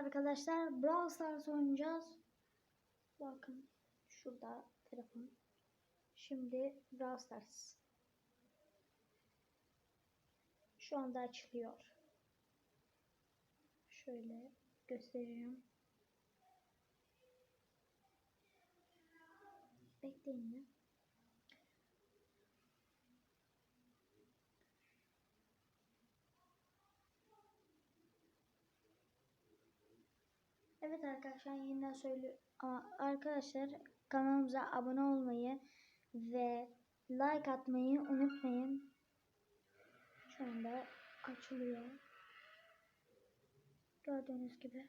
arkadaşlar Brawl Stars oynayacağız. Bakın şurada telefon. Şimdi Brawl Stars. Şu anda açılıyor. Şöyle göstereceğim. Bekleyin ya. Evet arkadaşlar yeniden söylüyorum. Arkadaşlar kanalımıza abone olmayı ve like atmayı unutmayın. Şu anda açılıyor. Gördüğünüz gibi.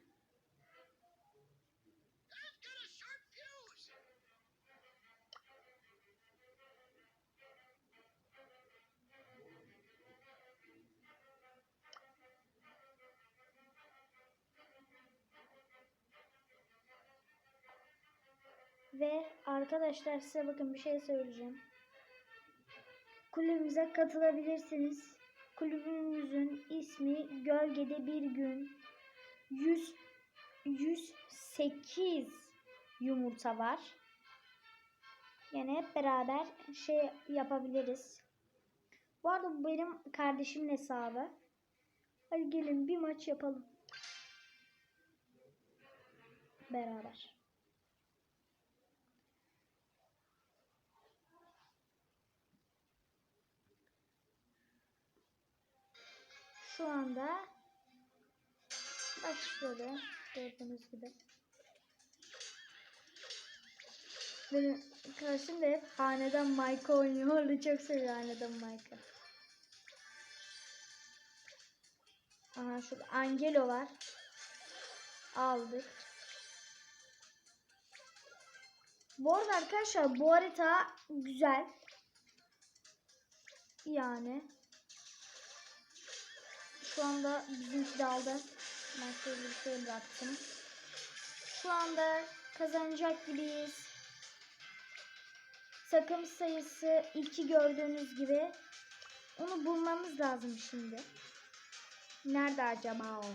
Ve arkadaşlar size bakın bir şey söyleyeceğim. Kulübümüze katılabilirsiniz. Kulübümüzün ismi Gölgede Bir Gün. 100 108 yumurta var. Yani hep beraber şey yapabiliriz. Bu arada benim kardeşimin hesabı. Hadi gelin bir maç yapalım. Beraber. Şu anda başladı. Gördüğünüz gibi. Benim kardeşim de hep Hanedan Mike oynuyor. Onu çok seviyor Hanedan Mike'ı. Aha şurada Angelo var. Aldık. Bu arada arkadaşlar bu harita güzel. Yani. Şu anda bizimki de aldı. Ben şöyle bir şey bıraktım. Şu anda kazanacak gibiyiz. Takım sayısı 2 gördüğünüz gibi. Onu bulmamız lazım şimdi. Nerede acaba o?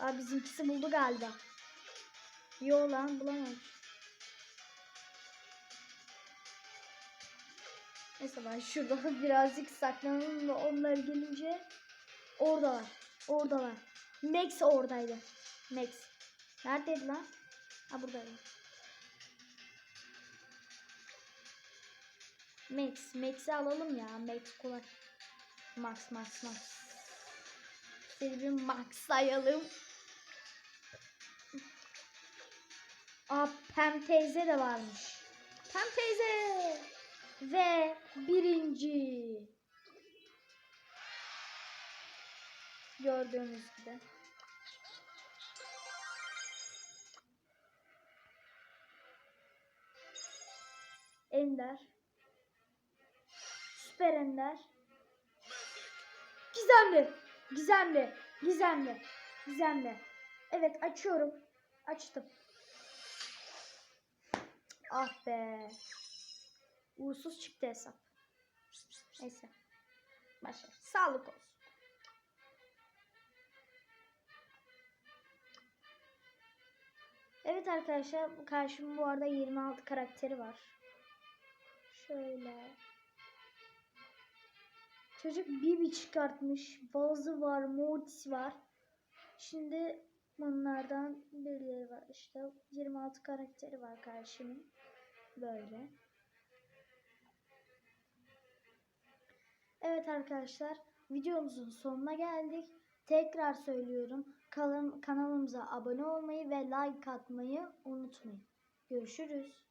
Aa bizimkisi buldu galiba. Yo lan bulamamış. Neyse ben şurada birazcık saklanalım da onlar gelince oradalar. Oradalar. Max oradaydı. Max. Neredeydi lan? Ha buradaydı. Max. Max'i alalım ya. Max kolay. Max Max Max. Seni bir maxlayalım. Aa Pem teyze de varmış. Pem teyze. Ve birinci. Gördüğünüz gibi. Ender. Süper Ender. Gizemli. Gizemli. Gizemli. Gizemli. Evet açıyorum. Açtım. Ah be. Uğursuz çıktı hesap. Neyse. Başla. Sağlık olsun. Evet arkadaşlar karşımda bu arada 26 karakteri var. Şöyle. Çocuk Bibi çıkartmış. Bazı var, Mortis var. Şimdi bunlardan birileri var. İşte 26 karakteri var karşımın. Böyle. Evet arkadaşlar videomuzun sonuna geldik. Tekrar söylüyorum kanalımıza abone olmayı ve like atmayı unutmayın. Görüşürüz.